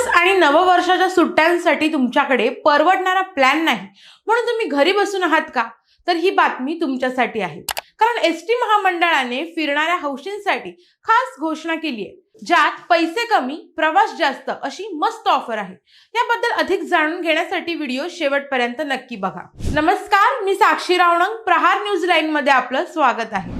Christmas आणि नववर्षाच्या सुट्ट्यांसाठी तुमच्याकडे परवडणारा प्लॅन नाही. म्हणून तुम्ही घरी बसून आहात का? तर ही बातमी तुमच्यासाठी आहे. कारण एस टी महामंडळाने फिरणाऱ्या हौशींसाठी खास घोषणा केली आहे. ज्यात पैसे कमी प्रवास जास्त अशी मस्त ऑफर आहे. याबद्दल अधिक जाणून घेण्यासाठी व्हिडिओ शेवटपर्यंत नक्की बघा. नमस्कार मी साक्षी रावणंग प्रहार न्यूज लाईन मध्ये आपलं स्वागत आहे.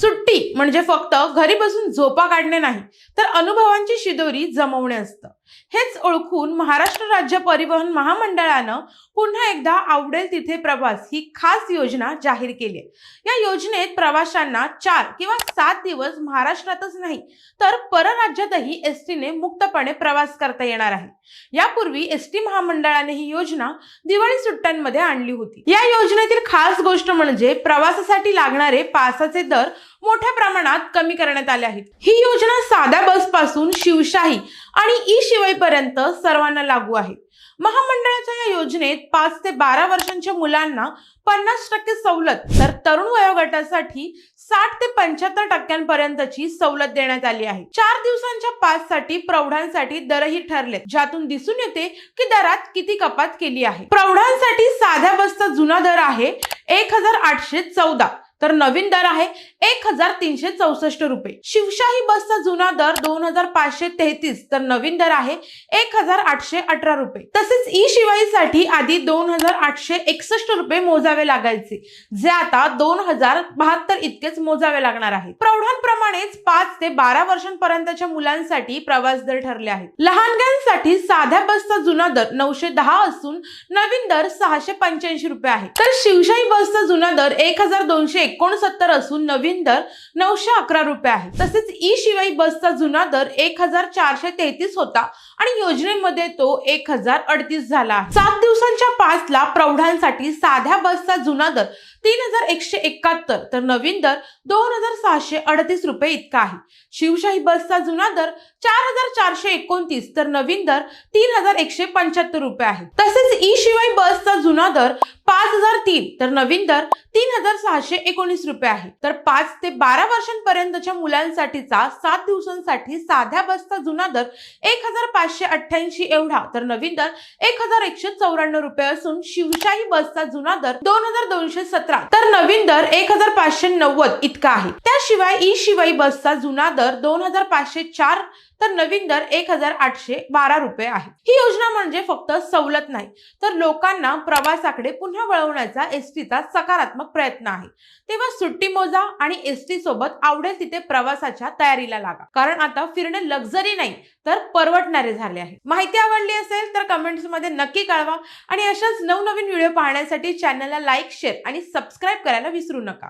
सुट्टी म्हणजे फक्त घरी बसून झोपा काढणे नाही तर अनुभवांची शिदोरी जमवणे असतं. हेच ओळखून महाराष्ट्र राज्य परिवहन महामंडळानं पुन्हा एकदा आवडेल तिथे प्रवास ही खास योजना जाहीर केली आहे. या योजनेत प्रवाशांना चार किंवा सात दिवस महाराष्ट्रातच नाही तर परराज्यातही एस टीने मुक्तपणे प्रवास करता येणार आहे. यापूर्वी एस टी महामंडळाने ही योजना दिवाळी सुट्ट्यांमध्ये आणली होती. या योजनेतील खास गोष्ट म्हणजे प्रवासासाठी लागणारे पासाचे दर मोठ्या प्रमाणात कमी करण्यात आल्या आहेत. ही योजना साध्या बसपासून शिवशाही आणि ई शिवाईपर्यंत सर्वांना लागू आहे. महामंडळाच्या या योजनेत पाच ते बारा वर्षांच्या मुलांना पन्नास टक्के सवलत तर तरुण वयोगटासाठी साठ ते पंच्याहत्तर टक्क्यांपर्यंतची सवलत देण्यात आली आहे. चार दिवसांच्या पाससाठी प्रौढांसाठी दरही ठरले ज्यातून दिसून येते की दरात किती कपात केली आहे. प्रौढांसाठी साध्या बसचा जुना दर आहे एक हजार आठशे चौदा. तर नवीन दर आहे एक हजार तीनशे चौसष्ट रुपये. शिवशाही बसचा जुना दर दोन हजार पाचशे तेहतीस तर नवीन दर आहे एक हजार आठशे अठरा रुपये. तसेच ई शिवाईसाठी आधी दोन हजार आठशे एकसष्ट रुपये मोजावे लागायचे जे आता दोन हजार बहात्तर इतकेच मोजावे लागणार आहे प्रौढांप्रमाणेच पाच ते बारा वर्षांपर्यंतच्या मुलांसाठी प्रवास दर ठरले आहेत. लहानग्यांसाठी साध्या बसचा जुना दर नऊशे दहा असून नवीन दर सहाशे पंच्याऐंशी रुपये आहे. तर शिवशाही बसचा जुना दर एक हजार दोनशे एकोणसत्तर असून नवीन दर नऊशे अकरा रुपये आहे. तसेच ई शिवाई बसचा जुना दर एक हजार चारशे तेहतीस होता आणि योजनेमध्ये तो एक हजार अडतीस झाला सात दिवस दिवसांच्या पासला प्रौढांसाठी साध्या बसचा जुना दर तीन हजार एकशे एकाहत्तर तर नवीन दर दोन हजार सहाशे अडतीस रुपये इतका आहे. शिवशाही बसचा जुना दर चार हजार चारशे एकोणतीस तर नवीन दर तीन हजार एकशे पंच्याहत्तर रुपये आहे. तसेच ई शिवाई बसचा जुना दर पाच हजार तीन तर नवीन दर तीन हजार सहाशे एकोणीस रुपये आहे. तर पाच ते बारा वर्षांपर्यंतच्या मुलांसाठीचा सात दिवसांसाठी साध्या बसचा जुना दर एक हजार पाचशे अठ्ठ्याऐंशी एवढा तर नवीन दर एक हजार एकशे चौऱ्याण्णव रुपये असून शिवशाही बसचा जुना दर दोन हजार दोनशे सतरा. तर नवीन दर एक हजार पाचशे नव्वद इतका आहे. त्याशिवाय ई शिवाई बसचा जुना दर दोन हजार पाचशे चार तर नवीन दर एक हजार आठशे बारा रुपये आहे. ही योजना म्हणजे फक्त सवलत नाही तर लोकांना प्रवासाकडे पुन्हा वळवण्याचा एसटीचा सकारात्मक प्रयत्न आहे. तेव्हा सुट्टी मोजा आणि एसटी सोबत आवडेल तिथे प्रवासाच्या तयारीला लागा. कारण आता फिरणे लक्झरी नाही तर परवडणारे झाले आहे. माहिती आवडली असेल तर कमेंट्समध्ये नक्की कळवा. आणि अशाच नवनवीन व्हिडिओ पाहण्यासाठी चॅनलला लाईक शेअर आणि सबस्क्राईब करायला विसरू नका.